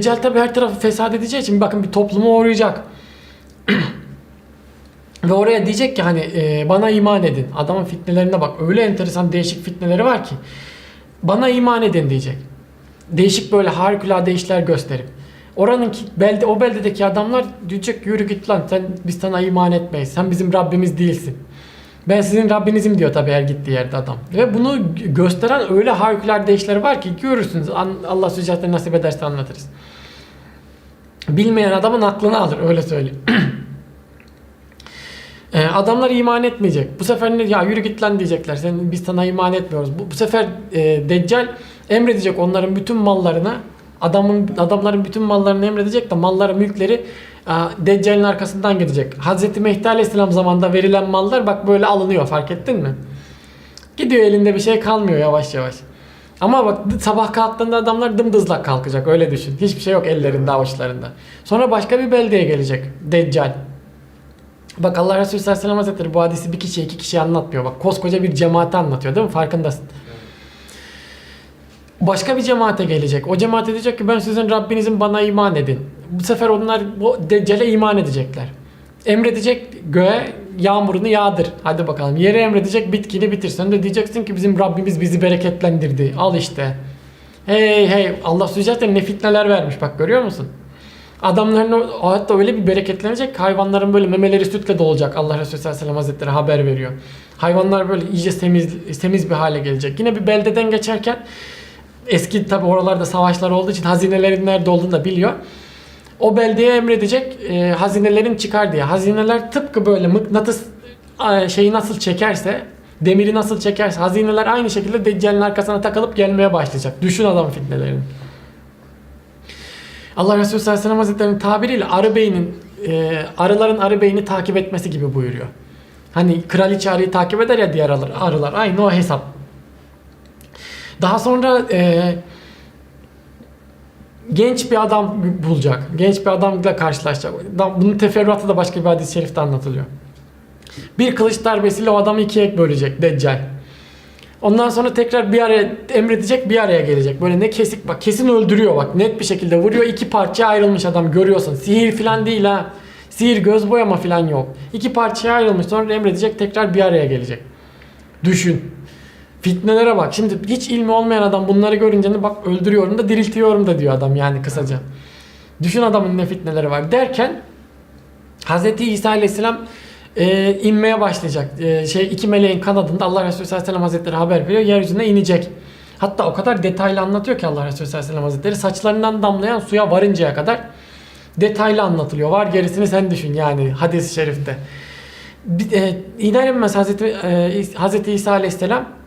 Deccal tabi her tarafı fesat edeceği için bakın bir toplumu uğrayacak. Ve oraya diyecek ki hani e, bana iman edin. Adamın fitnelerine bak. Öyle enteresan değişik fitneleri var ki. Bana iman edin diyecek. Değişik böyle harikulade işler gösterip. Oranın ki- belde o beldedeki adamlar diyecek yürü git lan sen biz sana iman etmeyiz. Sen bizim Rabbimiz değilsin. Ben sizin Rabbinizim diyor tabii her gittiği yerde adam. Ve bunu gösteren öyle harikulade işler var ki görürsünüz. Allah sıcakta nasip ederse anlatırız. Bilmeyen adamın aklını alır öyle söyleyeyim. Ee, adamlar iman etmeyecek. Bu sefer ne ya yürü git lan diyecekler. Sen biz sana iman etmiyoruz. Bu, bu sefer e, Deccal emredecek onların bütün mallarına. Adamın adamların bütün mallarını emredecek de malları, mülkleri e, Deccal'in arkasından gidecek. Hazreti Mehdi Aleyhisselam zamanında verilen mallar bak böyle alınıyor fark ettin mi? Gidiyor elinde bir şey kalmıyor yavaş yavaş. Ama bak sabah kalktığında adamlar dımdızlak kalkacak öyle düşün. Hiçbir şey yok ellerinde avuçlarında. Sonra başka bir beldeye gelecek Deccal. Bak Allah Resulü sallallahu aleyhi ve sellem hazretleri bu hadisi bir kişiye iki kişiye anlatmıyor. Bak koskoca bir cemaate anlatıyor değil mi? Farkındasın. Başka bir cemaate gelecek. O cemaate diyecek ki ben sizin Rabbinizin bana iman edin. Bu sefer onlar bu Deccal'e iman edecekler. Emredecek göğe yağmurunu yağdır. Hadi bakalım. Yere emredecek bitkini bitir. Sen de diyeceksin ki bizim Rabbimiz bizi bereketlendirdi. Al işte. Hey hey Allah sıcakta ne fitneler vermiş bak görüyor musun? Adamların hayatta öyle bir bereketlenecek hayvanların böyle memeleri sütle dolacak. Allah Resulü sallallahu aleyhi ve hazretleri haber veriyor. Hayvanlar böyle iyice temiz, temiz bir hale gelecek. Yine bir beldeden geçerken eski tabi oralarda savaşlar olduğu için hazinelerin nerede olduğunu da biliyor. O beldeye emredecek e, hazinelerin çıkar diye. Hazineler tıpkı böyle mıknatıs şeyi nasıl çekerse demiri nasıl çekerse hazineler aynı şekilde Deccal'in arkasına takılıp gelmeye başlayacak. Düşün adam fitnelerini. Allah Resulü sallallahu aleyhi ve hazretlerinin tabiriyle arı beynin e, arıların arı beyni takip etmesi gibi buyuruyor. Hani kraliçe arıyı takip eder ya diğer arılar. Aynı o hesap. Daha sonra e, genç bir adam bulacak. Genç bir adamla karşılaşacak. Bunun teferruatı da başka bir hadis-i şerifte anlatılıyor. Bir kılıç darbesiyle o adamı ikiye bölecek Deccal. Ondan sonra tekrar bir araya emredecek bir araya gelecek. Böyle ne kesik bak kesin öldürüyor bak net bir şekilde vuruyor. iki parçaya ayrılmış adam görüyorsun. Sihir falan değil ha. Sihir göz boyama falan yok. İki parçaya ayrılmış sonra emredecek tekrar bir araya gelecek. Düşün. Fitnelere bak. Şimdi hiç ilmi olmayan adam bunları görünce ne bak öldürüyorum da diriltiyorum da diyor adam yani kısaca. Düşün adamın ne fitneleri var derken Hz. İsa Aleyhisselam e, inmeye başlayacak. E, şey iki meleğin kanadında Allah Resulü sallallahu aleyhi ve sellem Hazretleri haber veriyor. Yeryüzüne inecek. Hatta o kadar detaylı anlatıyor ki Allah Resulü sallallahu aleyhi ve sellem Hazretleri saçlarından damlayan suya varıncaya kadar detaylı anlatılıyor. Var gerisini sen düşün yani hadis-i şerifte. E, iner Hazreti, e, Hazreti İsa Aleyhisselam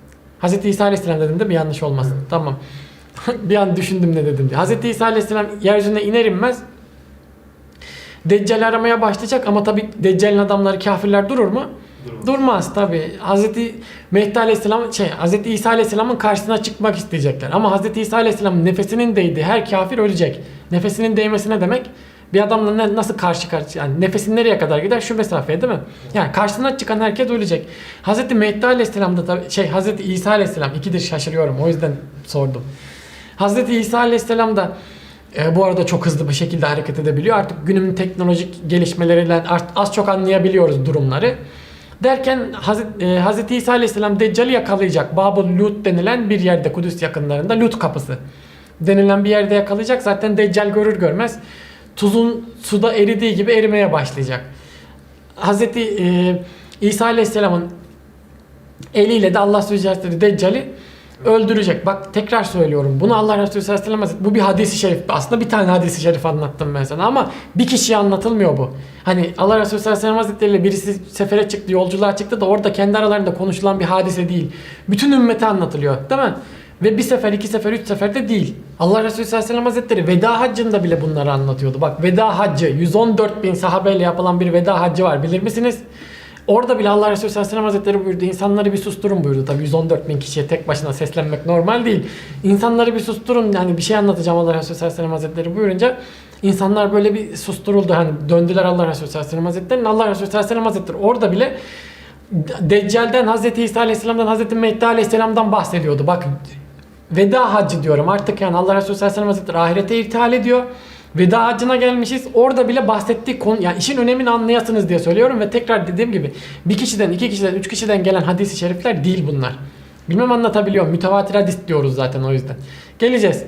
Hazreti İsa Aleyhisselam dedim değil mi? Yanlış olmasın. Tamam. bir an düşündüm ne dedim diye. Hazreti İsa Aleyhisselam yeryüzüne iner inmez Deccal aramaya başlayacak ama tabi Deccal'in adamları kafirler durur mu? Durmaz. Durmaz tabi. Hazreti Mehdi Aleyhisselam şey Hazreti İsa Aleyhisselam'ın karşısına çıkmak isteyecekler. Ama Hazreti İsa Aleyhisselam'ın nefesinin değdiği her kafir ölecek. Nefesinin değmesi ne demek? Bir adamla ne- nasıl karşı karşı yani nefesin nereye kadar gider? Şu mesafeye değil mi? Yani karşısına çıkan herkes ölecek. Hazreti Mehdi Aleyhisselam da şey Hazreti İsa Aleyhisselam ikidir şaşırıyorum o yüzden sordum. Hazreti İsa Aleyhisselam da e, bu arada çok hızlı bir şekilde hareket edebiliyor. Artık günümüzün teknolojik gelişmeleriyle az çok anlayabiliyoruz durumları. Derken Hazreti, e, İsa Aleyhisselam Deccal'i yakalayacak. Babul Lut denilen bir yerde Kudüs yakınlarında Lut kapısı denilen bir yerde yakalayacak. Zaten Deccal görür görmez tuzun suda eridiği gibi erimeye başlayacak. Hazreti e, İsa Aleyhisselam'ın eliyle de Allah Sübhane Deccal'i öldürecek. Bak tekrar söylüyorum. Bunu Allah Resulü sallallahu aleyhi ve sellem bu bir hadisi şerif. Aslında bir tane hadisi şerif anlattım ben sana ama bir kişiye anlatılmıyor bu. Hani Allah Resulü sallallahu aleyhi ve sellem hazretleriyle birisi sefere çıktı, yolculuğa çıktı da orada kendi aralarında konuşulan bir hadise değil. Bütün ümmete anlatılıyor. Değil mi? Ve bir sefer, iki sefer, üç seferde değil. Allah Resulü sallallahu aleyhi ve sellem hazretleri veda haccında bile bunları anlatıyordu. Bak veda haccı 114 bin sahabeyle yapılan bir veda haccı var bilir misiniz? Orada bile Allah Resulü sallallahu aleyhi ve sellem hazretleri buyurdu. İnsanları bir susturun buyurdu. Tabi 114 bin kişiye tek başına seslenmek normal değil. İnsanları bir susturun. Yani bir şey anlatacağım Allah Resulü sallallahu aleyhi ve sellem hazretleri buyurunca insanlar böyle bir susturuldu. Hani döndüler Allah Resulü sallallahu aleyhi ve sellem hazretlerine. Allah Resulü sallallahu aleyhi ve sellem hazretleri orada bile Deccal'den Hazreti İsa aleyhisselamdan Hazreti Mehdi aleyhisselamdan bahsediyordu. Bak veda hacı diyorum. Artık yani Allah Resulü sallallahu aleyhi ve sellem ahirete irtihal ediyor. Veda hacına gelmişiz. Orada bile bahsettiği konu yani işin önemini anlayasınız diye söylüyorum ve tekrar dediğim gibi bir kişiden, iki kişiden, üç kişiden gelen hadisi şerifler değil bunlar. Bilmem anlatabiliyor. Mütevatir hadis diyoruz zaten o yüzden. Geleceğiz.